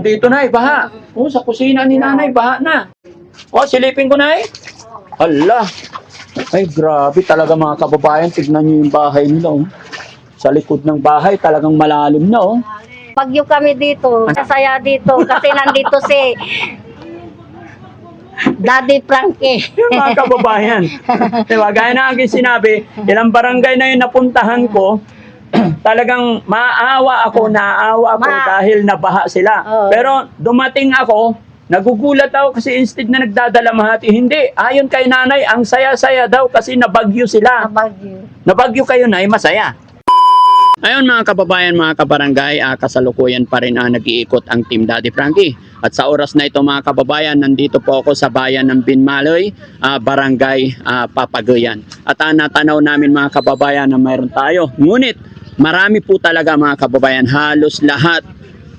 Dito na baha. Oh, sa kusina ni nanay, baha na. Oh, silipin ko na Hala. Ay, grabe talaga mga kababayan. Tignan niyo yung bahay nila. Oh. Sa likod ng bahay, talagang malalim na. Oh. Bagyo kami dito, masaya dito kasi nandito si Daddy Frankie. Yung mga kababayan. diba? Gaya na aking sinabi, ilang barangay na yung napuntahan ko, talagang maawa ako, naawa ako Ma- dahil nabaha sila. Oo. Pero dumating ako, nagugulat ako kasi instead na nagdadala mahati, hindi. Ayon kay nanay, ang saya-saya daw kasi nabagyo sila. Bagyo. Nabagyo kayo na, masaya. Ayun mga kababayan, mga kabarangay, ah, kasalukuyan pa rin ah, nag-iikot ang Team Daddy Frankie. At sa oras na ito mga kababayan, nandito po ako sa bayan ng Binmaloy, ah, barangay ah, Papaguyan. At ah, natanaw namin mga kababayan na mayroon tayo. Ngunit marami po talaga mga kababayan, halos lahat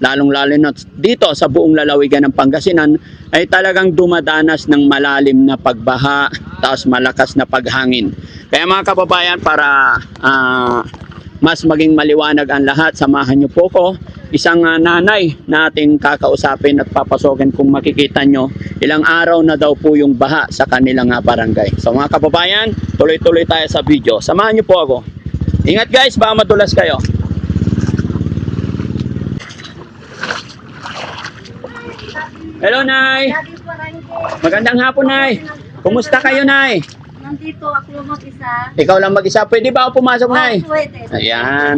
lalong-lalo na dito sa buong lalawigan ng Pangasinan ay talagang dumadanas ng malalim na pagbaha tapos malakas na paghangin. Kaya mga kababayan para ah, mas maging maliwanag ang lahat, samahan niyo po ko. Isang ah, nanay na ating kakausapin at papasokin kung makikita nyo, ilang araw na daw po yung baha sa kanilang ah, barangay. So mga kababayan, tuloy-tuloy tayo sa video. Samahan niyo po ako. Ingat guys, baka madulas kayo. Hello, Nay. Magandang hapon, Nay. Kumusta kayo, Nay? Nandito ako mag-isa. Ikaw lang mag-isa. Pwede ba ako pumasok, Nay? Oh, pwede. Ayan.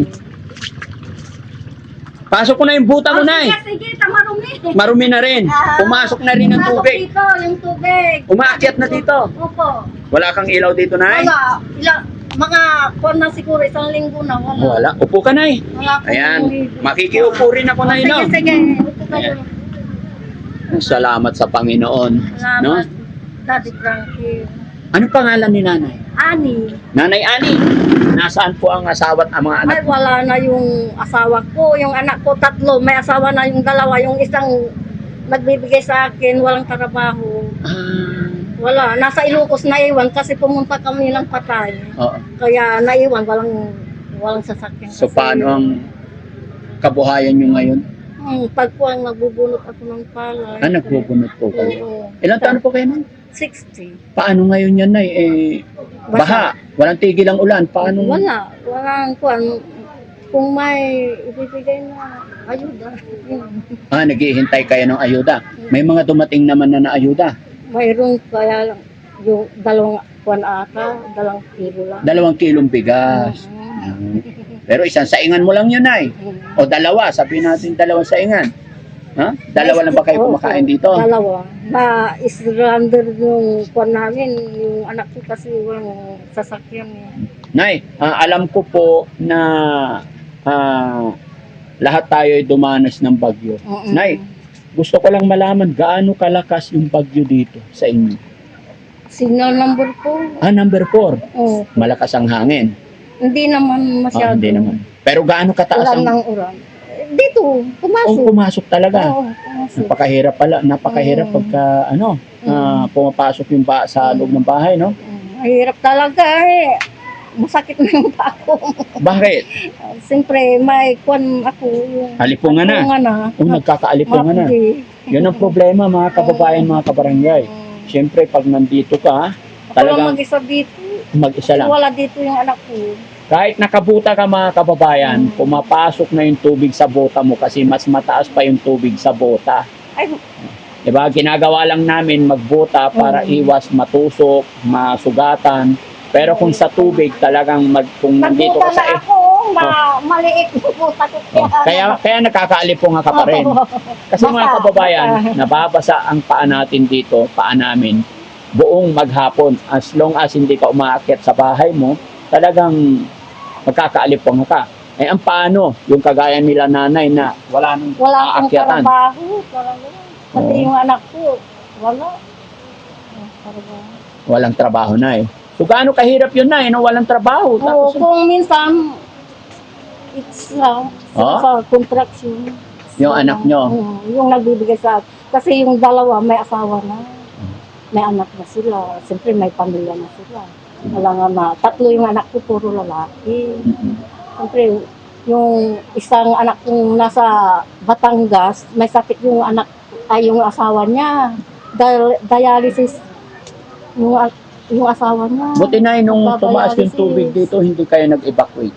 Pasok ko na yung buta ko, Oh, Nay. Sige, sige, tamarumi. Marumi na rin. Ah, Pumasok na rin Pasok tubig. dito, yung tubig. Umaakyat na dito. Opo. Wala kang ilaw dito, Nay? Wala. Ilang, mga kuwan na siguro, isang linggo na. Wala. Wala. Upo ka, Nay. Wala akong Ayan. Makikiupo rin ako, Nay, no? Sige, sige. Kayo. Ayan. Salamat sa Panginoon. Salamat. No? Daddy Frankie. Ano pangalan ni Nanay? Ani. Nanay Ani. Nasaan po ang asawa at ang mga anak? Ay, wala na yung asawa ko. Yung anak ko, tatlo. May asawa na yung dalawa. Yung isang nagbibigay sa akin, walang trabaho. Ah, Wala. Nasa Ilocos na iwan kasi pumunta kami ng patay. oo. Kaya naiwan, walang walang sasakyan. So Kasi, paano ang kabuhayan nyo ngayon? Hmm, pagpuan, nagbubunot ako ng palay. Ah, nagbubunot po kayo. Oo. Ilang taon po kayo, Nay? 60. Paano ngayon yan, Nay? Eh, baha. Walang tigil ang ulan. Paano? Wala. Walang kuan. Kung may ibibigay na ayuda. yun. Ah, naghihintay kayo ng ayuda. May mga dumating naman na na ayuda. Mayroon kaya lang yung dalawang kuan ata, dalawang kilo lang. Dalawang kilong bigas. Ah, Pero isang saingan mo lang yun. Mhm. O dalawa, sabihin natin dalawang saingan. Ha? Dalawa lang ba kayo kumakain dito? Dalawa. Na islander yung kuan namin, yung anak ko kasi walang sasakyan. Nay, ah, alam ko po na ah, lahat tayo ay dumanas ng bagyo. Oo. Nay, gusto ko lang malaman gaano kalakas yung bagyo dito sa inyo. Signal number po. Ah, number 4. Oh, Malakas ang hangin. hindi naman Ah, masyado. hindi naman. Pero gaano kataas Ulan ang... ng ulan. Dito, Oh, pumasok. pumasok talaga. Oo, pumasok. Napakahirap pala, napakahirap Mm. pagka ano, ah, pumapasok yung ba sa loob ng bahay, no? Mm, Mahirap talaga eh. Masakit na yung pako. Bakit? Siyempre, may kwan ako. Yung Halipungan na. Kung na. Oh, nagkakaalipungan na. Yun ang problema mga kababayan, mga kabarangay. Siyempre, pag nandito ka, talagang mag-isa dito. mag-isa lang. Wala dito yung anak ko. Kahit nakabuta ka mga kababayan, Mm. pumapasok na yung tubig sa bota mo kasi mas mataas pa yung tubig sa bota. Ay, Diba? Ginagawa lang namin magbuta para Mm. iwas matusok, masugatan. Pero kung sa tubig, talagang mag, kung nandito ka sa... ako. Ma maliit yung buta ko. Oh, kaya, kaya nakakaalipong ka pa rin. Kasi mga Basa, kababayan, basa. nababasa ang paa natin dito, paa namin, buong maghapon. As long as hindi ka umaakyat sa bahay mo, talagang magkakaalipong ka. Eh, ang paano? Yung kagaya nila nanay na wala nang Wala akong aakyatan. trabaho. Talaga. Pati Oo. yung anak ko, wala. Oh. Walang trabaho na eh. So, gaano kahirap yun na eh, no? walang trabaho. Oo, Tapos, kung minsan, it's uh, Oh? sa contraction. Yung anak nyo? Oo, yung nagbibigay sa Kasi yung dalawa, may asawa na. May anak na sila. Siyempre, may pamilya na sila. Wala nga na. Tatlo yung anak ko, puro lalaki. Mm-mm. Siyempre, yung isang anak kong nasa Batangas, may sakit yung anak, ay yung asawa niya. Di- dialysis yung, a- yung asawa niya. Buti na nung tumaas yung tubig dito, hindi kayo nag-evacuate.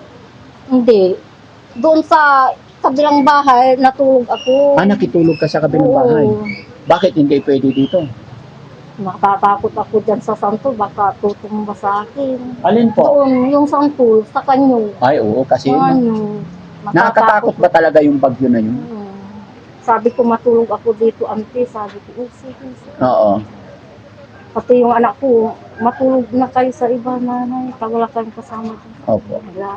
Hindi. Doon sa kabilang bahay, natulog ako. Ah, nakitulog ka sa kabilang Oo. bahay. Bakit hindi pwede dito? Natatakot ako dyan sa santo, baka tutumba sa akin. Alin po? Doon, yung santo, sa kanyo. Ay, oo, kasi Ano, nakakatakot ba talaga yung bagyo na yun? Hmm. Sabi ko matulog ako dito, ante. Sabi ko, oh, sige, sige. Oo. Pati yung anak ko, matulog na kayo sa iba, nanay. Pag wala kayong kasama dyan. Opo. Wala.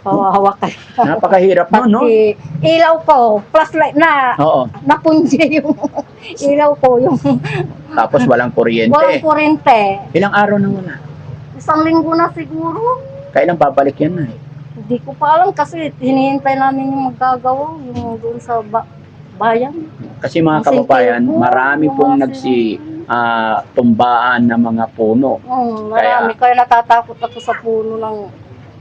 Kawawa kayo. Napakahirap nun, no? Pati ilaw ko, flashlight na, Oo. napunje yung ilaw ko, yung Tapos walang kuryente. walang kurente. Ilang araw na wala? Isang linggo na siguro. Kailan babalik yan na Hindi ko pa alam kasi hinihintay namin yung magagawa, yung doon sa ba- bayan. Kasi mga kababayan, po, marami yung pong nagsi ah, tumbaan ng mga puno. Hmm, marami. Kaya, natatakot ako sa puno ng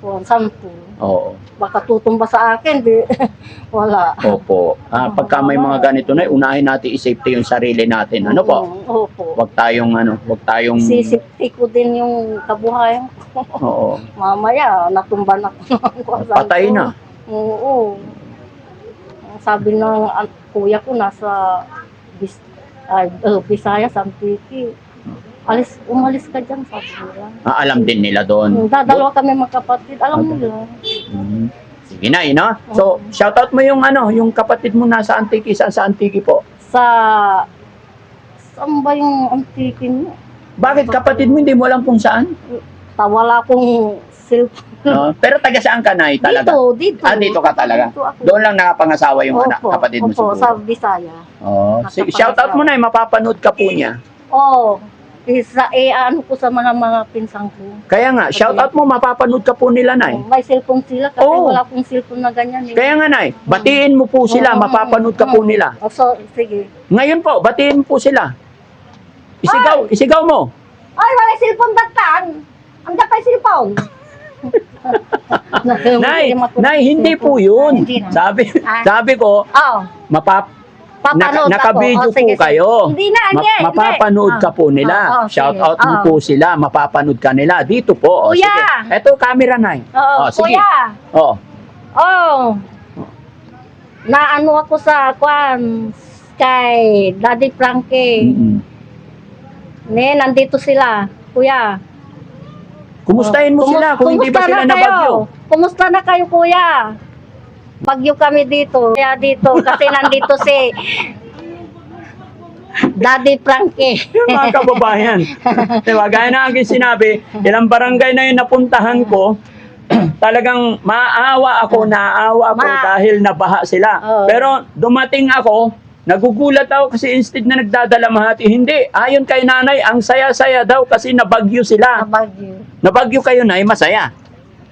oh, sampu. Oo. Baka tutumba sa akin, di, wala. Opo. Ah, pagka may mga ganito na, unahin natin i-safety yung sarili natin. Ano po? Hmm, opo. Wag tayong ano, wag tayong Sisipti ko din yung kabuhayan ko. Oo. Mamaya, natumba na ko. ng kuwasan Patay na. Oo. Ang Sabi ng an- kuya ko, nasa Bis ay, uh, Visayas, Antiki. Alis, umalis ka dyan, sabi nila. Ah, alam din nila doon. Dadalawa kami magkapatid, alam nila. Mhm. Sige na, eh, no? So, shoutout mo yung ano, yung kapatid mo nasa Antiki, saan sa Antiki po? Sa, saan ba yung Antiki niyo? Bakit kapatid mo hindi mo alam kung saan? Tawala kong cellphone. No? Pero taga saan ka na talaga? Dito, dito. Ah, dito ka talaga? Dito ako. Doon lang nakapangasawa yung anak, Opo, kapatid mo opo, siguro. sa Bisaya. Oh, sige, shoutout mo na, eh, mapapanood ka po niya. Oo. Isa, eh, ano ko sa mga mga pinsang ko. Kaya nga, shoutout mo, mapapanood ka po nila, Nay. May cellphone sila kasi Oo. wala akong cellphone na ganyan. Eh. Kaya nga, Nay, batiin mo po sila, Mm, mapapanood ka po mm. nila. Oh, so, sige. Ngayon po, batiin po sila. Isigaw, isigaw mo. Ay, wala cellphone datan. Ang datay cellphone. Nay, Nay, hindi po yun. Na. Sabi, Ah. sabi ko, Oh, mapap, papanood ako. Oh, po sige, sige. kayo. Hindi na, Ma- hindi. mapapanood hindi. ka po nila. Oh, oh, Shout sige. out mo Oh. po sila, mapapanood ka nila. Dito po. O, Kuya! sige. Eto, camera, Nay. Oo, Oh, sige. kuya. Oh, Oh. Naano ako sa kwan kay Daddy Frankie. mm Ne, nandito sila. Kuya. Kumustahin mo Kumus- sila kung hindi ba kumusta sila na kayo? nabagyo? Kumusta na kayo, kuya? Bagyo kami dito. Kaya dito, kasi nandito si Daddy Frankie. Yung mga kababayan. diba? Gaya na aking sinabi, ilang barangay na yung napuntahan ko, talagang maawa ako, naawa ako Ma- dahil nabaha sila. Oo. Pero dumating ako, nagugulat ako kasi instead na nagdadala mahati, hindi. Ayon kay nanay, ang saya-saya daw kasi nabagyo sila. Bagyo. Nabagyo kayo na, masaya.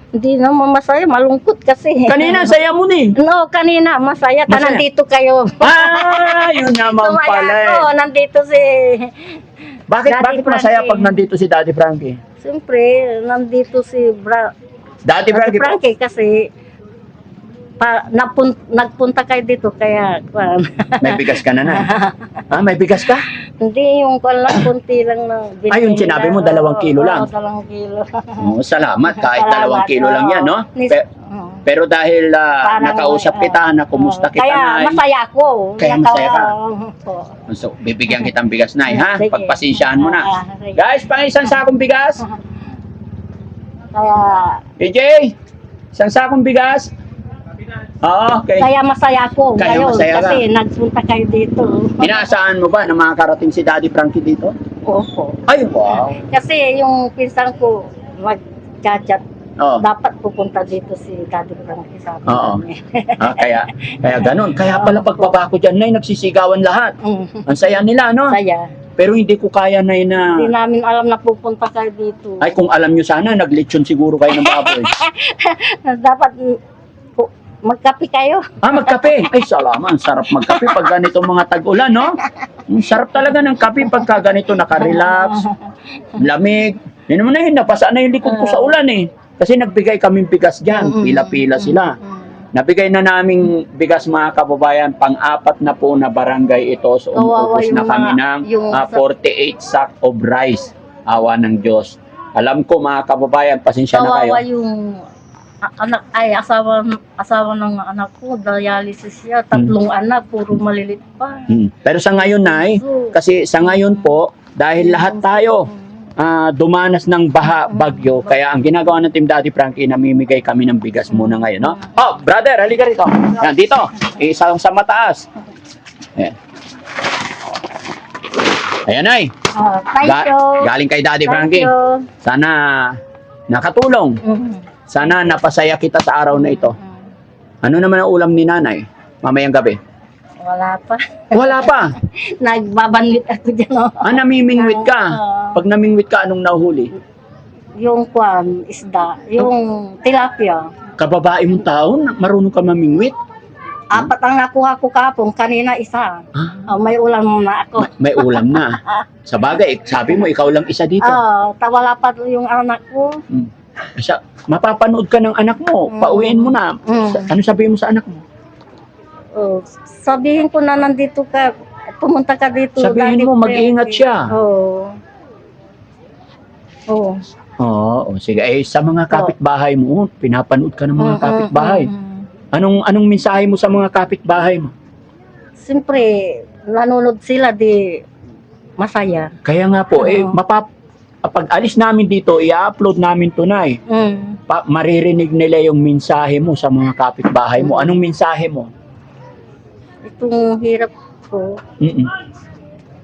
Hindi naman masaya, malungkot kasi. Kanina, saya mo ni. No, kanina, masaya. Ta, Masaya. nandito kayo. Ah, yun naman Tumaya pala eh. ako, nandito si... Bakit, Daddy bakit masaya Frankie. pag nandito si Daddy Frankie? Siyempre, nandito si Bra... Daddy Daddy. Frankie kasi pa, napun, nagpunta kayo dito kaya kwan. May bigas ka na na. ah, may bigas ka? hindi yung kwan lang kunti lang na binili Ay, yung sinabi mo, dalawang kilo Oo, lang. Dalawang kilo. Oo, salamat. Kahit Salamat, dalawang kilo lang oo. yan, no? Nis- Pe- oo. pero dahil ah, Parang, nakausap oo. kita, na kumusta kita, Kaya Nay. masaya ako. Kaya masaya ka? Oo. So, bibigyan kitang bigas, Nay, ha? Sige. Pagpasensyahan mo na. Ah, sige. Guys, pang isang sakong bigas. Kaya, PJ, isang sakong bigas. Oo, okay. kaya masaya ako Kaya ngayon masaya ka. kasi nagpunta kayo dito. Inaasahan mo ba na makakarating si Daddy Frankie dito? Opo. Ay, wow. Kasi yung pinsan ko mag-chat Oo. dapat pupunta dito si Daddy Frankie sa atin. Oo. Ah, kaya, kaya ganun. Kaya pala pagbaba ko dyan, Nay, nagsisigawan lahat. Mm. Ang saya nila, no? Saya. Pero hindi ko kaya, Nay, na... Hindi namin alam na pupunta kayo dito. Ay, kung alam nyo sana, naglitsyon siguro kayo ng baboy. Dapat mm, magkape kayo. ah, magkape. Ay, salamat. Sarap magkape pag ganito mga tag-ulan, no? Ang sarap talaga ng kape pagka ganito nakarelax, lamig. Yan naman na yun, napasa na yung likod ko sa ulan eh. Kasi nagbigay kaming bigas dyan, pila-pila sila. Nabigay na naming bigas mga kababayan, pang-apat na po na barangay ito. So Kawawa yung na kami mga- ng yung ah, sa- 48 sack of rice. Awa ng Diyos. Alam ko mga kababayan, pasensya na kayo. Kawawa yung anak ay asawa asawa ng anak ko, dialysis siya, tatlong anak, puro malilit pa. Hmm. Pero sa ngayon, Nay, kasi sa ngayon po, dahil lahat tayo ah, dumanas ng baha, bagyo, kaya ang ginagawa ng Team Daddy Frankie, namimigay kami ng bigas muna ngayon, no? Oh, brother, halika rito. Yan, dito. Isang sa mataas. Ayan. Ayan, Nay. Ah, thank Ga- you. galing kay Daddy Thank Frankie. you. Sana nakatulong. Mm. Sana napasaya kita sa araw na ito. Ano naman ang ulam ni nanay? Mamayang gabi. Wala pa. Wala pa. Nagbabanlit ako dyan. Oh. Ah, namimingwit ka. Pag namingwit ka, anong nahuli? yung kwan, isda, yung tilapia. Kababae mong tao, marunong ka mamingwit. Apat ang nakuha ko kapong, kanina isa. Ah, Ah, may ulam na ako. may ulam na. Sa bagay, sabi mo, ikaw lang isa dito. Ah, tawala pa yung anak ko. Sa, mapapanood ka ng anak mo, Mm. pauwiin mo na. Mm. Sa- ano sabihin mo sa anak mo? Oh, sabihin ko na nandito ka, pumunta ka dito. Sabihin mo, mag-ingat siya. Oo. Oo. Oo, oh, sige. Eh, sa mga kapitbahay mo, pinapanood ka ng mga Mm, kapitbahay. mm, mm. Anong anong mensahe mo sa mga kapitbahay mo? Siyempre, nanonood sila di masaya. Kaya nga po, eh, Oo. mapap pag alis namin dito, i-upload namin tunay. Mm. Pa, maririnig nila yung mensahe mo sa mga kapitbahay mo. Anong mensahe mo? Itong hirap ko, Mm-mm.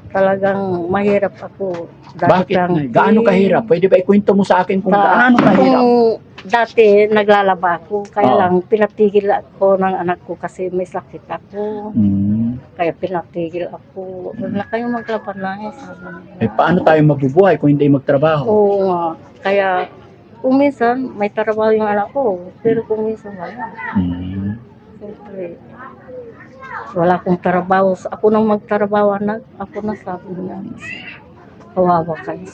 talagang mahirap ako. Bakit? lang-? Gaano kahirap? Pwede ba ikwento mo sa akin kung Sa- gaano kahirap? Kung dati naglalaba ako, kaya Oo. lang pinatigil ako ng anak ko kasi may sakit ako. Hmm. Kaya pinatigil ako. Huwag na kayo maglaba na eh, sabi. Eh, paano tayo mabubuhay kung hindi magtrabaho? Oo nga. Kaya kung minsan may trabaho yung anak ko, pero kung minsan wala. Hmm. Siyempre, wala akong trabaho. Ako nang magtrabaho anak, ako na sabi niya. Kawawa kayo.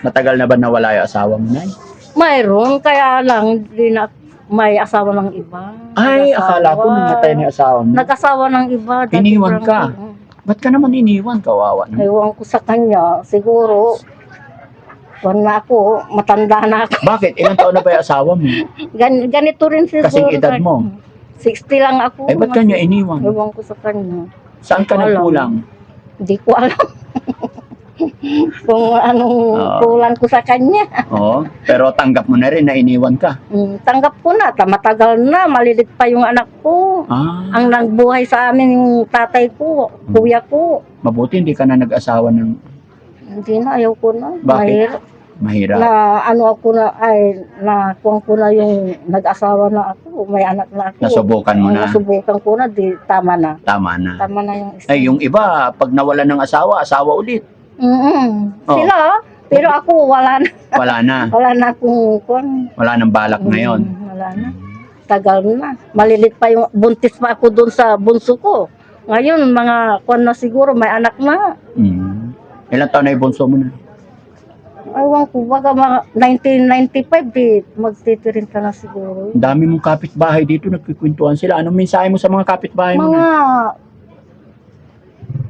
Matagal na ba nawala yung asawa mo, Nay? Mayroon, kaya lang di na may asawa ng iba. Ay, akala ko namatay na yung asawa mo. Nag-asawa ng iba. dati Iniwan parang- ka? Ba't ka naman iniwan? Kawawa naman. Ewan ko sa kanya, siguro, Kwan na ako, matanda na ako. Bakit? Ilang taon na ba yung asawa mo? Gan, ganito rin siguro. Kasing edad mo? 60 lang ako. Eh, ba't ka niya iniwan? Ewan ko sa kanya. Saan ka Wala. nagkulang? Hindi ko alam. Kung anong Oo. kulang ko sa kanya. Oo. Pero tanggap mo na rin na iniwan ka. Mm, tanggap ko na, ta- matagal na, malilit pa yung anak ko. Ah, Ang nagbuhay sa amin yung tatay ko, kuya ko. mabuti hindi ka na nag-asawa ng Hindi na, ayaw ko na. Bakit? Mahirap. mahirap. Na ano ako na, ay, na kuwang ko na yung nag-asawa na ako, may anak na ako. Nasubukan mo na. Nasubukan ko na, di, tama na. Tama na. Tama na yung isa. Ay, yung iba, pag nawala ng asawa, asawa ulit. Mm-mm. Oo. Sila, pero ako wala na, Wala na. wala na akong kuwang. Wala nang balak ngayon. Mm, wala na. Tagal na. Malilit pa yung buntis pa ako doon sa bunso ko. Ngayon, mga kuwan na siguro, may anak na. Mm. Ilang taon na yung bunso mo na? Ewan ko, baga mga 1995, di, magtitirin ka na siguro. Ang dami mong kapitbahay dito, nagkikwentuhan sila. Anong mensahe mo sa mga kapitbahay mo? Mga?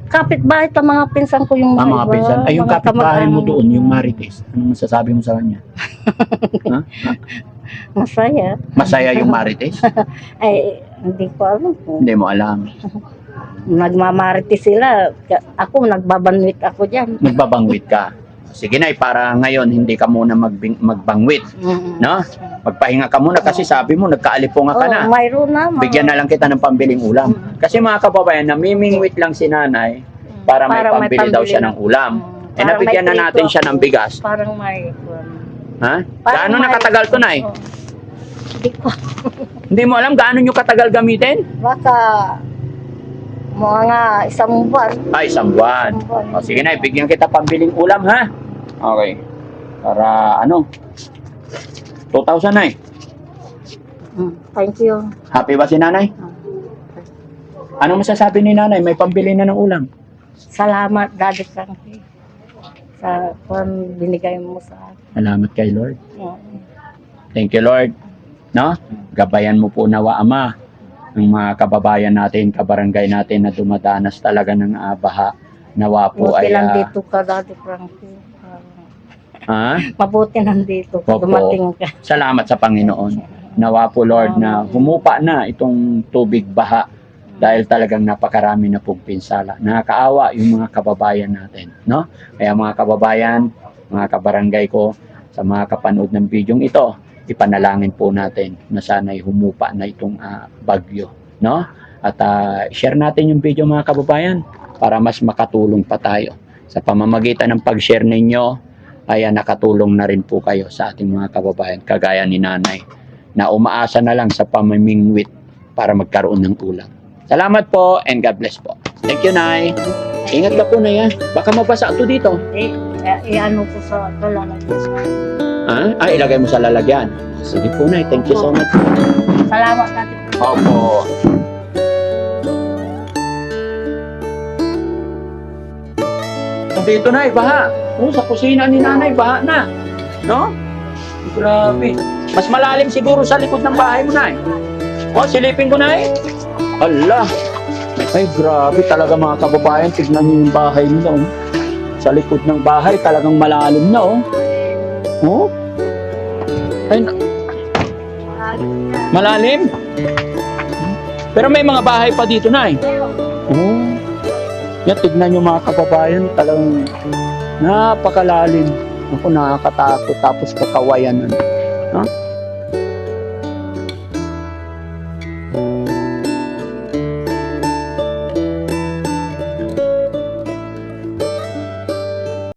Kapitbahay ta mga pinsan ko yung Ah, mga iba, pinsan. Ay, yung mga kapitbahay mo kamag-anak. doon, yung Marites. Anong masasabi mo sa kanya? ha? Masaya. Masaya yung Marites? Ay, hindi ko alam kung Hindi mo alam. nagmamariti sila. Ka- Ako, nagbabanwit ako dyan. Magbabangwit ka. Sige na, para ngayon, hindi ka muna magbing, magbangwit. Mm. No? Magpahinga ka muna kasi sabi mo, nagkaalipunga ka Oh, na. mayroon na. mga- Bigyan na lang kita ng pambiling ulam. Kasi mga kababayan, namimingwit lang si nanay para may Para may pambili daw pambili siya na. ng ulam. Mm. Eh, nabigyan na natin siya ng bigas. Parang may... um, Ha? parang Gaano may- nakatagal to, Nay? Oh. Hindi ko. Hindi mo alam gaano nyo katagal gamitin? Baka mga isang buwan. Ay, isang buwan. Isang buwan. O, sige na, bigyan kita pambiling ulam, ha? Okay. Para, ano? 2,000 na Mm, Thank you. Happy ba si nanay? Anong masasabi ni nanay? May pambili na ng ulam. Salamat, Daddy Frankie. Sa kung binigay mo sa akin. Salamat kay Lord. Mm. Thank you, Lord. no? Gabayan mo po nawa ama ng mga kababayan natin, kabarangay natin na dumadanas talaga ng ah, baha. Nawa po Mabuti ay lang ah, dito ka, Daddy Frankie. Ah, ah, mabuti nandito. Opo. Dumating ka. salamat sa Panginoon. Nawa po Lord na humupa na itong tubig baha dahil talagang napakarami na pong pinsala. Nakakaawa yung mga kababayan natin, no? Kaya mga kababayan, mga kabarangay ko, sa mga kapanood ng bidyong ito, ipanalangin po natin na sana'y humupa na itong ah, bagyo, no? At ah, share natin yung video mga kababayan para mas makatulong pa tayo. Sa pamamagitan ng pag-share ninyo, ay ah, nakatulong na rin po kayo sa ating mga kababayan, kagaya ni nanay, na umaasa na lang sa pamimingwit para magkaroon ng ulam. Salamat po and God bless po. Thank you, Nay. Ingat ka po na yan. Baka mabasa ito dito. Eh, eh, ano ko sa kalalagyan. Ha? Ah, ilagay mo sa lalagyan. Sige po, Nay. Thank you so much. Salamat, Frankie. Opo. Dito na, baha. Oh, sa kusina ni nanay, baha na. No? Grabe. Mas malalim siguro sa likod ng bahay mo, nay. Oh, silipin ko, nay. Allah. Ay, grabe talaga mga kababayan. Tignan niyo yung bahay nila, oh. Sa likod ng bahay, talagang malalim na, oh. Oh? Ay, na- malalim. Pero may mga bahay pa dito, nay. Oh. Yan, tignan nyo mga kababayan, talagang napakalalim. Ako nakakatakot tapos kakawayan. Ano. Ha?